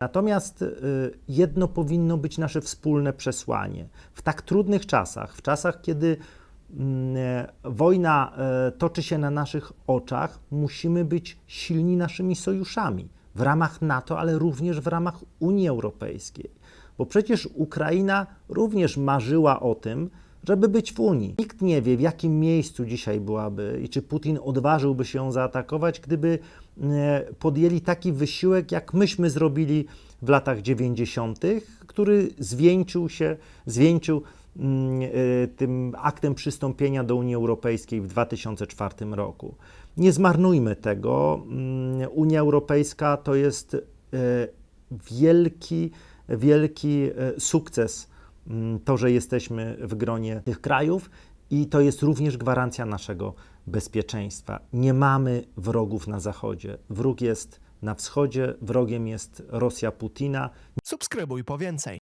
Natomiast y, jedno powinno być nasze wspólne przesłanie. W tak trudnych czasach, w czasach, kiedy mm, e, wojna e, toczy się na naszych oczach, musimy być silni naszymi sojuszami w ramach NATO, ale również w ramach Unii Europejskiej. Bo przecież Ukraina również marzyła o tym, żeby być w Unii. Nikt nie wie, w jakim miejscu dzisiaj byłaby i czy Putin odważyłby się ją zaatakować, gdyby e, podjęli taki wysiłek, jak myśmy zrobili w latach 90., który zwieńczył się, zwieńczył mm, e, tym aktem przystąpienia do Unii Europejskiej w 2004 roku. Nie zmarnujmy tego. Mm, Unia Europejska to jest e, wielki, wielki sukces to, że jesteśmy w gronie tych krajów i to jest również gwarancja naszego bezpieczeństwa. Nie mamy wrogów na zachodzie. Wróg jest na wschodzie, wrogiem jest Rosja Putina. Subskrybuj po więcej.